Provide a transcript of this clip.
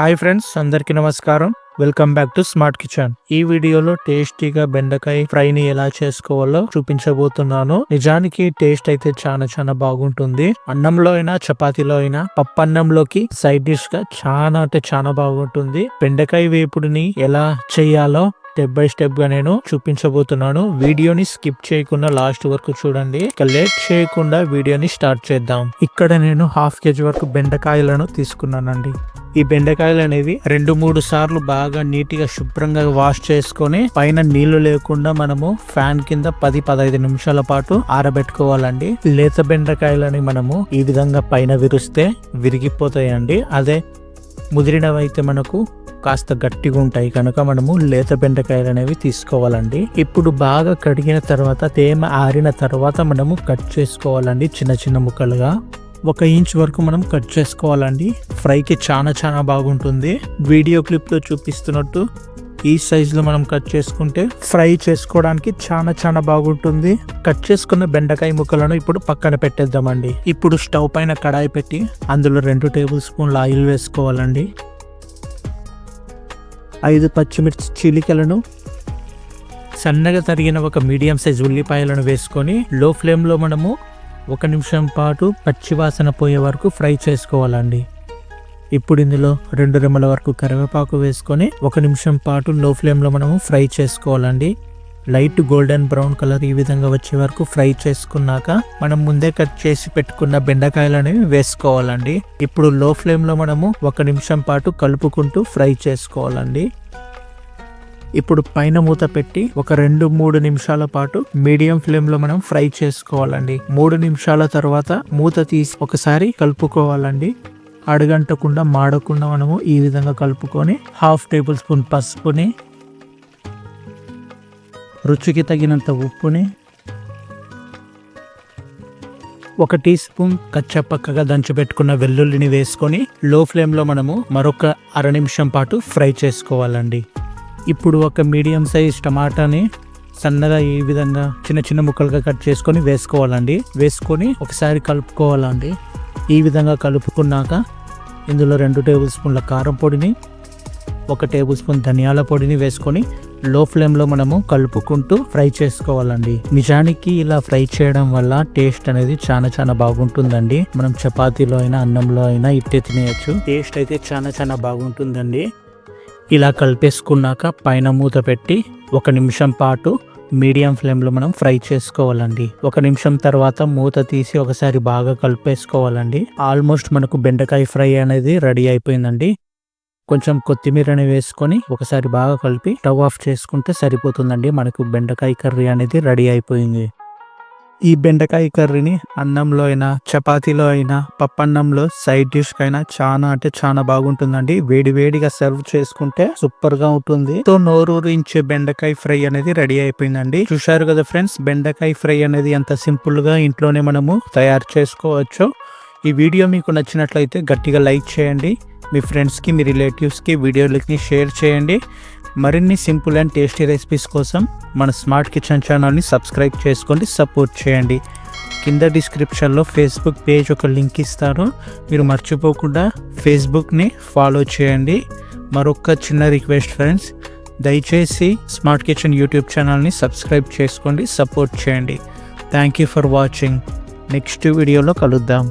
Hi friends అందరికీ నమస్కారం. Welcome back to smart kitchen ఈ వీడియోలో టేస్టీగా బెండకాయ ఫ్రైని ఎలా చేసుకోవాలో చూపించబోతున్నాను. నిజానికి టేస్ట్ అయితే చాలా చాలా బాగుంటుంది. అన్నంలో అయినా చపాతీలో అయినా పప్పు అన్నంలోకి సైడ్ డిష్గా చాలా అంటే చాలా బాగుంటుంది. బెండకాయ వేపుడిని ఎలా చేయాలో స్టెప్ బై స్టెప్గా నేను చూపించబోతున్నాను. వీడియోని స్కిప్ చేయకుండా లాస్ట్ వరకు చూడండి. ఇక లేట్ చేయకుండా వీడియోని స్టార్ట్ చేద్దాం. ఇక్కడ నేను హాఫ్ కేజీ వరకు బెండకాయలను తీసుకున్నానండి. ఈ బెండకాయలు అనేవి రెండు మూడు సార్లు బాగా నీట్గా శుభ్రంగా వాష్ చేసుకొని పైన నీళ్ళు లేకుండా మనము ఫ్యాన్ కింద పది పదహైదు నిమిషాల పాటు ఆరబెట్టుకోవాలండి. లేత బెండకాయలని మనము ఈ విధంగా పైన విరిస్తే విరిగిపోతాయండి. అదే ముదిరినవైతే మనకు కాస్త గట్టిగా ఉంటాయి కనుక మనము లేత బెండకాయలు అనేవి తీసుకోవాలండి. ఇప్పుడు బాగా కడిగిన తర్వాత తేమ ఆరిన తర్వాత మనము కట్ చేసుకోవాలండి చిన్న చిన్న ముక్కలుగా. ఒక ఇంచ్ వరకు మనం కట్ చేసుకోవాలండి. ఫ్రైకి చాలా చాలా బాగుంటుంది. వీడియో క్లిప్లో చూపిస్తున్నట్టు ఈ సైజులో మనం కట్ చేసుకుంటే ఫ్రై చేసుకోవడానికి చాలా చాలా బాగుంటుంది. కట్ చేసుకున్న బెండకాయ ముక్కలను ఇప్పుడు పక్కన పెట్టేద్దామండి. ఇప్పుడు స్టవ్ పైన కడాయి పెట్టి అందులో రెండు టేబుల్ స్పూన్ల ఆయిల్ వేసుకోవాలండి. ఐదు పచ్చిమిర్చి చీలికలను సన్నగా తరిగిన ఒక మీడియం సైజ్ ఉల్లిపాయలను వేసుకొని లో ఫ్లేమ్లో మనము ఒక నిమిషం పాటు పచ్చివాసన పోయే వరకు ఫ్రై చేసుకోవాలండి. ఇప్పుడు ఇందులో రెండు రెమ్మల వరకు కరివేపాకు వేసుకొని ఒక నిమిషం పాటు లో ఫ్లేమ్లో మనము ఫ్రై చేసుకోవాలండి. లైట్ గోల్డెన్ బ్రౌన్ కలర్ ఈ విధంగా వచ్చే వరకు ఫ్రై చేసుకున్నాక మనం ముందే కట్ చేసి పెట్టుకున్న బెండకాయలు అనేవి వేసుకోవాలండి. ఇప్పుడు లో ఫ్లేమ్లో మనము ఒక నిమిషం పాటు కలుపుకుంటూ ఫ్రై చేసుకోవాలండి. ఇప్పుడు పైన మూత పెట్టి ఒక రెండు మూడు నిమిషాల పాటు మీడియం ఫ్లేమ్లో మనం ఫ్రై చేసుకోవాలండి. మూడు నిమిషాల తర్వాత మూత తీసి ఒకసారి కలుపుకోవాలండి. అడగంటకుండా మాడకుండా మనము ఈ విధంగా కలుపుకొని హాఫ్ టేబుల్ స్పూన్ పసుపుని రుచికి తగినంత ఉప్పుని ఒక టీ స్పూన్ కచ్చపక్కగా దంచిపెట్టుకున్న వెల్లుల్లిని వేసుకొని లో ఫ్లేమ్లో మనము మరొక అర నిమిషం పాటు ఫ్రై చేసుకోవాలండి. ఇప్పుడు ఒక మీడియం సైజ్ టమాటాని సన్నగా ఈ విధంగా చిన్న చిన్న ముక్కలుగా కట్ చేసుకొని వేసుకోవాలండి. వేసుకొని ఒకసారి కలుపుకోవాలండి. ఈ విధంగా కలుపుకున్నాక ఇందులో రెండు టేబుల్ స్పూన్ల కారం పొడిని ఒక టేబుల్ స్పూన్ ధనియాల పొడిని వేసుకొని లో ఫ్లేమ్లో మనము కలుపుకుంటూ ఫ్రై చేసుకోవాలండి. నిజానికి ఇలా ఫ్రై చేయడం వల్ల టేస్ట్ అనేది చాలా చాలా బాగుంటుందండి. మనం చపాతీలో అయినా అన్నంలో అయినా ఇట్టే తినేయచ్చు. టేస్ట్ అయితే చాలా చాలా బాగుంటుందండి. ఇలా కలిపేసుకున్నాక పైన మూత పెట్టి ఒక నిమిషం పాటు మీడియం ఫ్లేమ్లో మనం ఫ్రై చేసుకోవాలండి. ఒక నిమిషం తర్వాత మూత తీసి ఒకసారి బాగా కలిపేసుకోవాలండి. ఆల్మోస్ట్ మనకు బెండకాయ ఫ్రై అనేది రెడీ అయిపోయిందండి. కొంచెం కొత్తిమీరని వేసుకొని ఒకసారి బాగా కలిపి స్టవ్ ఆఫ్ చేసుకుంటే సరిపోతుందండి. మనకు బెండకాయ కర్రీ అనేది రెడీ అయిపోయింది. ఈ బెండకాయ కర్రీని అన్నంలో అయినా చపాతీలో అయినా పప్పన్నంలో సైడ్ డిష్ అయినా చాలా అంటే చాలా బాగుంటుందండి. వేడి వేడిగా సర్వ్ చేసుకుంటే సూపర్గా ఉంటుంది. తో నోరూరించే బెండకాయ ఫ్రై అనేది రెడీ అయిపోయిందండి. చూశారు కదా ఫ్రెండ్స్ బెండకాయ ఫ్రై అనేది ఎంత సింపుల్గా ఇంట్లోనే మనము తయారు చేసుకోవచ్చు. ఈ వీడియో మీకు నచ్చినట్లయితే గట్టిగా లైక్ చేయండి. మీ ఫ్రెండ్స్కి మీ రిలేటివ్స్కి వీడియోలకి షేర్ చేయండి. మరిన్ని సింపుల్ అండ్ టేస్టీ రెసిపీస్ కోసం మన స్మార్ట్ కిచెన్ ఛానల్ని సబ్స్క్రైబ్ చేసుకోండి సపోర్ట్ చేయండి. కింద డిస్క్రిప్షన్లో ఫేస్బుక్ పేజ్ ఒక లింక్ ఇస్తారు మీరు మర్చిపోకుండా ఫేస్బుక్ని ఫాలో చేయండి. మరొక చిన్న రిక్వెస్ట్ ఫ్రెండ్స్ దయచేసి స్మార్ట్ కిచెన్ యూట్యూబ్ ఛానల్ని సబ్స్క్రైబ్ చేసుకోండి సపోర్ట్ చేయండి. Thank you for watching. Next వీడియోలో కలుద్దాం.